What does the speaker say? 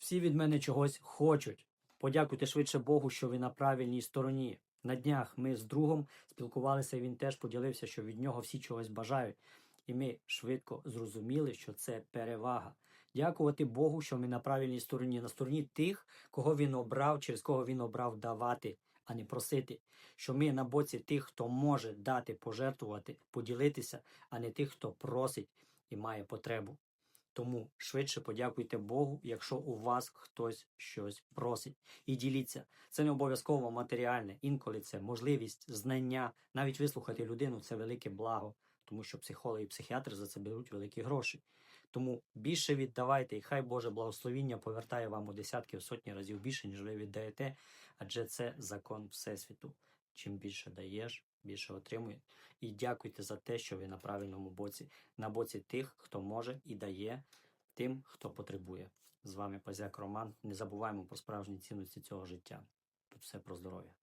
Всі від мене чогось хочуть. Подякуйте швидше Богу, що ви на правильній стороні. На днях ми з другом спілкувалися, і він теж поділився, що від нього всі чогось бажають. І ми швидко зрозуміли, що це перевага. Дякувати Богу, що ми на правильній стороні, на стороні тих, кого він обрав, через кого він обрав давати, а не просити. Що ми на боці тих, хто може дати, пожертвувати, поділитися, а не тих, хто просить і має потребу. Тому швидше подякуйте Богу, якщо у вас хтось щось просить. І діліться. Це не обов'язково матеріальне. Інколи це можливість, знання, навіть вислухати людину це велике благо, тому що психологи і психіатри за це беруть великі гроші. Тому більше віддавайте, і хай Боже благословіння повертає вам у десятки, в сотні разів більше, ніж ви віддаєте, адже це закон Всесвіту. Чим більше даєш, більше отримує. І дякуйте за те, що ви на правильному боці, на боці тих, хто може і дає тим, хто потребує. З вами Пазяк Роман. Не забуваємо про справжні цінності цього життя. Тут все про здоров'я.